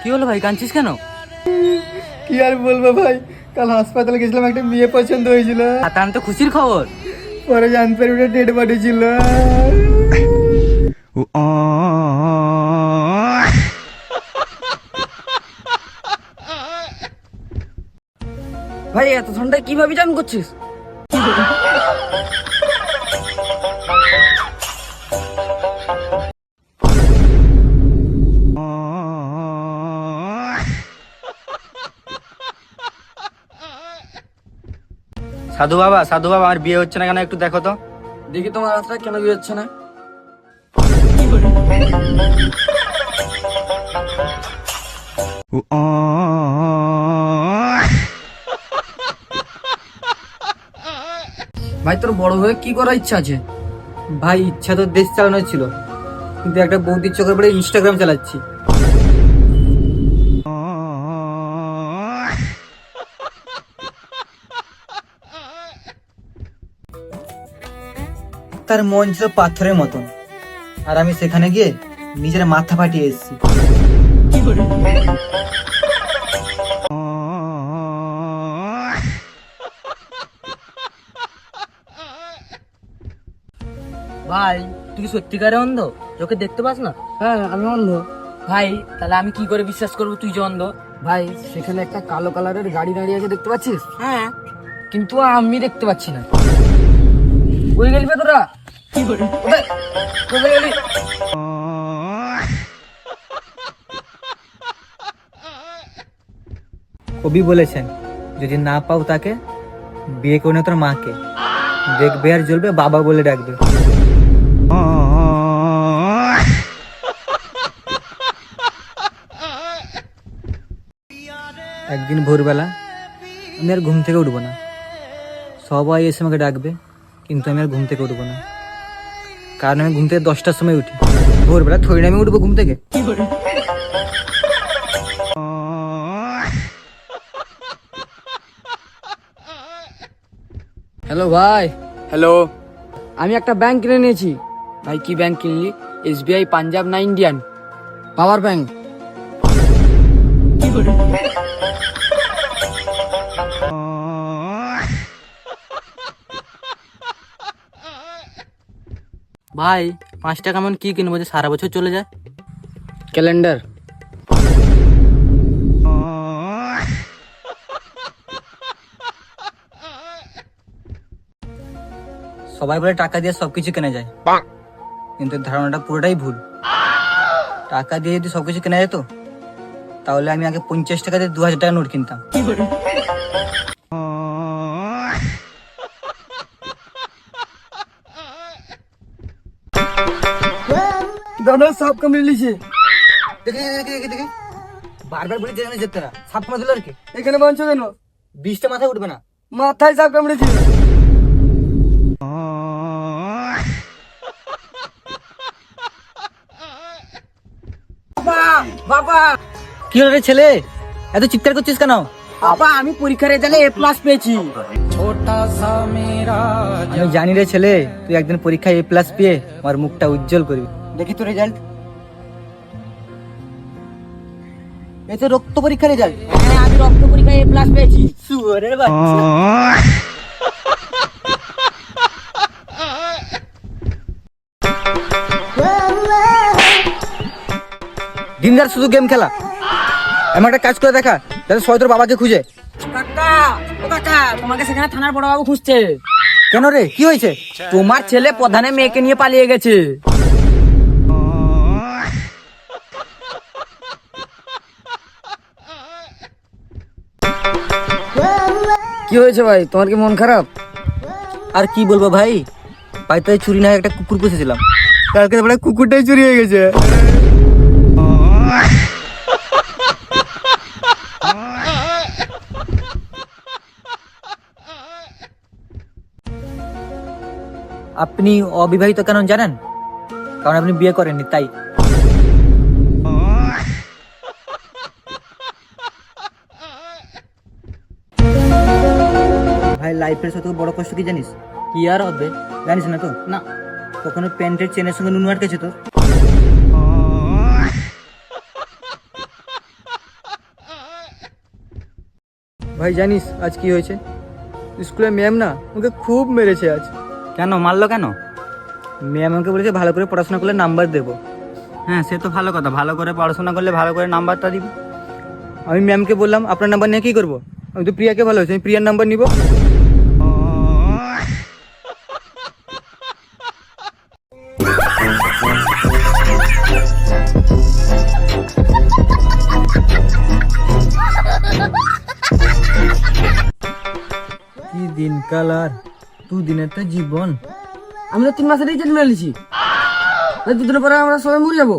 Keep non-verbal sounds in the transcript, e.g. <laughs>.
কি হলো ভাই? কাঁদছিস কেন? কি আর বলব ভাই? কাল হাসপাতালে গেছিলাম একটা মেয়ে পছন্দ হয়েছিল। আর তার তো খুশির খবর। পরে জানতে পারি ওটা ডেড বডি ছিল। ভাই এত ঠান্ডায় কীভাবে জাম করছিস? <laughs> সাধু বাবা সাধু বাবা আমার বিয়ে হচ্ছে না কেন একটু দেখো তো। দেখি তোমার রাস্তা কেন বিয়ে হচ্ছে না? ভাই তোর বড় হয়ে কি করার ইচ্ছা আছে? ভাই ইচ্ছা তো দেশ চালানোর ছিল। কিন্তু একটা বৌদির চোখের পরে ইনস্টাগ্রাম চালাচ্ছি। তার মন ছিল পাথরের মতন। আর আমি সেখানে গিয়ে নিজের মাথা ফাটিয়ে এসেছি। ভাই তুই সত্যিকারে অন্ধ? চোখে দেখতে পাস না? হ্যাঁ আমি অন্ধ। ভাই তাহলে আমি কি করে বিশ্বাস করব তুই যে অন্ধ? ভাই সেখানে একটা কালো কালারের গাড়ি দাঁড়িয়ে আছে দেখতে পাচ্ছিস? হ্যাঁ। কিন্তু আমি দেখতে পাচ্ছি না। কই গেলি তোরা? কবি বলেছেন, যদি না পাও তাকে, বিয়ে করে তোর মাকে। দেখবে আর জ্বলবে, বাবা বলে ডাকবে। একদিন ভোরবেলা, আমি আর ঘুম থেকে উঠবো না। সবাই এসে আমাকে ডাকবে, কিন্তু আমি আর ঘুম থেকে উঠবো না। কারণ আমি ঘুম থেকে দশটার সময় উঠি। ভোরবেলা না আমি উঠবো ঘুম থেকে। হ্যালো ভাই। হ্যালো। আমি একটা ব্যাংক কিনে নিয়েছি। ভাই কি ব্যাংক কিনলি? এসবিআই পাঞ্জাব না ইন্ডিয়ান? Power bank. ভাই, পাঁচ টাকা এমন কি কিনবো যে সারা বছর চলে যায়? ক্যালেন্ডার। সবাই বলে টাকা দিয়ে সবকিছু কেনা যায়। কিন্তু ধারণাটা পুরোটাই ভুল। টাকা দিয়ে যদি সবকিছু কেনা যেত, তাহলে আমি আগে পঞ্চাশ টাকা দিয়ে দু হাজার টাকা নোট কিনতাম। দাদা সব কামড়ে লিছে দেখে দেখে দেখে দেখে। বারবার বলি যেখানে যেতে না সাপ কমে দিল আর কি? এখানে বাঁচছো কেন? বিষটা মাথায় উঠবে না। মাথায় সাপ কামড়েছে বাবা কি হলো রে ছেলে? এত চিৎকার করছিস কেন? বাবা আমি পরীক্ষার রেজাল্টে এ প্লাস পেয়েছি। আমি জানি রে ছেলে তুই একদিন পরীক্ষায় এ প্লাস পেয়ে আমার মুখটা উজ্জ্বল করবি। দেখি তো রেজাল্ট এই তো রক্ত পরীক্ষা রেজাল্ট হ্যাঁ আমি রক্ত পরীক্ষায় এ প্লাস পেয়েছি। সুরের বাচ্চা। দিনদার শুধু গেম খেলা। এমন একটা কাজ করে দেখা সবাই তোর বাবাকে খুঁজে। কাকা ও কাকা তোমাকে সেখানে থানার বড়বাবু খুঁজছে। কেন রে? কি হয়েছে? তোমার ছেলে প্রধানে মেয়েকে নিয়ে পালিয়ে গেছে। কি হয়েছে ভাই? তোমার কি মন খারাপ? আর কি বলব ভাই? বাড়িতে চুরি না একটা কুকুর পুষেছিলাম। কালকে তো বলে কুকুরটাই চুরি হয়ে গেছে। আপনি অবিবাহিত কেন জানেন? কারণ আপনি বিয়ে করেননি, তাই। লাইফের সাথে বড় কষ্ট কি জানিস? কি আর হবে? জানিস না তো? না। কখনো প্যান্টের চেনের সঙ্গে নুন আটকেছে তো? ভাই জানিস আজ কি হয়েছে? স্কুলের ম্যাম না ওকে খুব মেরেছে আজ। কেন? মারলো কেন? ম্যাম আমাকে বলেছে ভালো করে পড়াশোনা করলে নাম্বার দেবো। হ্যাঁ সে তো ভালো কথা। ভালো করে পড়াশোনা করলে ভালো করে নাম্বারটা দিবি। আমি ম্যামকে বললাম আপনার নাম্বার নিয়ে কী করব? আমি তো প্রিয়াকে ভালো আমি প্রিয়ার নাম্বার নিব। দিন কালার দুদিনের তো জীবন। আমি তো তিন মাসের রিচার্জ মেরে নিছি। দুদিন পরে আমরা সবাই মরে যাব।